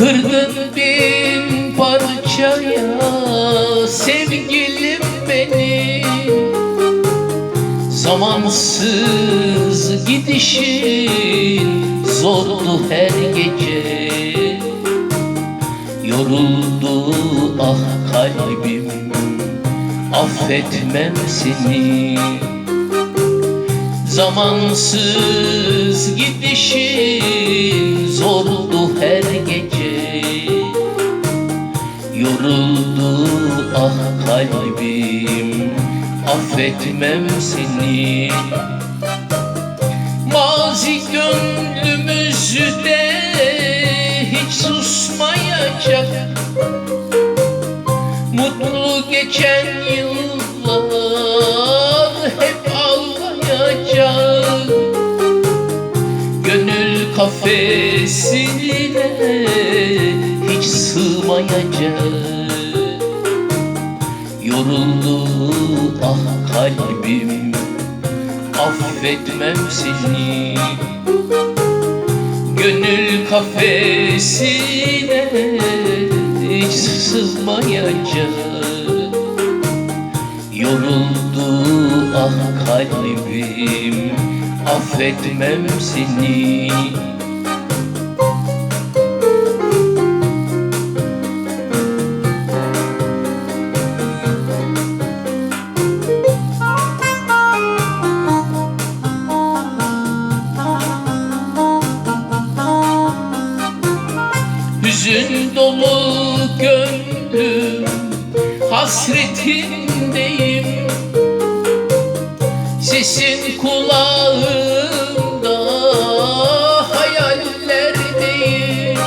Kırdın bin parçaya sevgilim beni Zamansız gidişin zordu her gece Yoruldu ah kalbim affetmem seni Zamansız gidişin zordu her gece. Kalbim affetmem seni. Mazi gönlümüzde hiç susmayacak. Mutlu geçen yıllar hep ağlayacak. Gönül kafesine hiç sığmayacak Yoruldu ah kalbim affetmem seni. Gönül kafesine hiç sığmayacak Yoruldu ah kalbim affetmem seni dolu gönlüm hasretindeyim. Sesin kulağımda hayallerdeyim.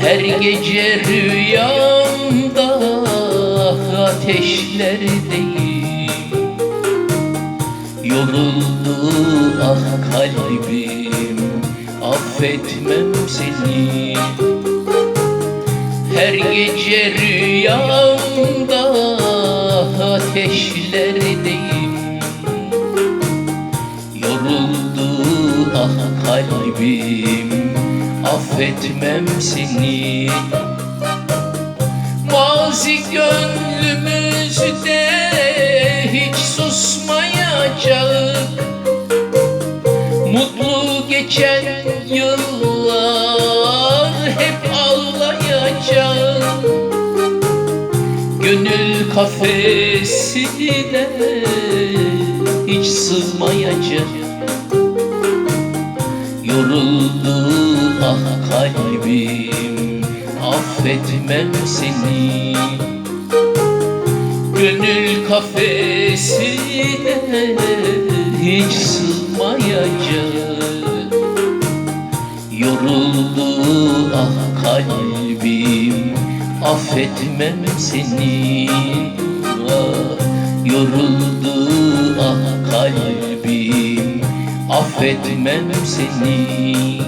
Her gece rüyamda ateşlerdeyim. Yoruldu ah kalbim affetmem seni Her gece rüyamda ateşlerdeyim Yoruldu ah kalbim affetmem seni. Mazi gönlümüzde Gönül kafesine hiç sığmayacak Yoruldu ah kalbim affetmem seni. Gönül kafesine hiç sığmayacak Yoruldu ah kalbim affetmem seni. Ah, Yoruldu ah kalbim. Affetmem seni